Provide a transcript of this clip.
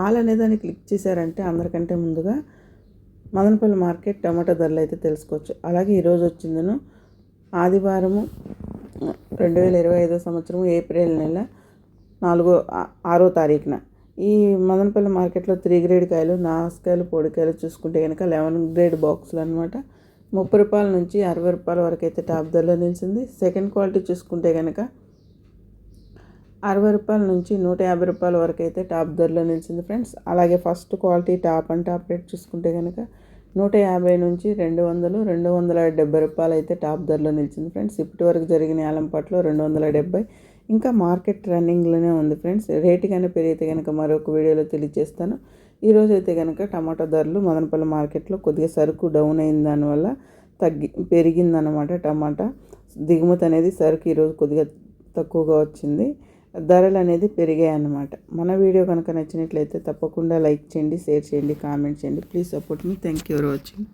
All అనే దాన్ని click చేశారంటే అందరికంటే ముందుగా మదనపల్లి మార్కెట్ టమాటా ధరలు అయితే తెలుసుకోవచ్చు. అలాగే ఈరోజు వచ్చిందను ఆదివారము రెండు వేల ఇరవై ఐదో సంవత్సరం ఏప్రిల్ నెల నాలుగో ఆరో తారీఖున. ఈ మదనపల్లి మార్కెట్లో త్రీ గ్రేడ్ కాయలు నాసుకాయలు పొడికాయలు చూసుకుంటే కనుక లెవెన్ గ్రేడ్ బాక్సులు అనమాట ముప్పై రూపాయల నుంచి అరవై రూపాయల వరకు అయితే టాప్ ధరలో నిలిచింది. సెకండ్ క్వాలిటీ చూసుకుంటే కనుక అరవై రూపాయల నుంచి నూట యాభై రూపాయల వరకు అయితే టాప్ ధరలో నిలిచింది ఫ్రెండ్స్. అలాగే first quality top and top rate చూసుకుంటే కనుక నూట యాభై నుంచి రెండు వందలు రెండు వందల డెబ్బై రూపాయలు అయితే టాప్ ధరలో నిలిచింది ఫ్రెండ్స్. ఇప్పటి వరకు జరిగిన ఆలంపాట్లో రెండు వందల డెబ్బై. ఇంకా మార్కెట్ రన్నింగ్లోనే ఉంది ఫ్రెండ్స్. రేటు కానీ పెరిగితే కనుక మరొక వీడియోలో తెలియజేస్తాను. ఈరోజు అయితే కనుక టమాటా ధరలు మదనపల్లి మార్కెట్లో కొద్దిగా సరుకు డౌన్ అయిన దానివల్ల తగ్గి పెరిగిందనమాట టమాటా. దిగుమతి అనేది సరుకు ఈరోజు కొద్దిగా తక్కువగా వచ్చింది. ధరలు అనేది పెరిగాయి అన్నమాట. మన వీడియో కనుక నచ్చినట్లయితే తప్పకుండా లైక్ చేయండి షేర్ చేయండి కామెంట్ చేయండి. Please support me. Thank you for watching.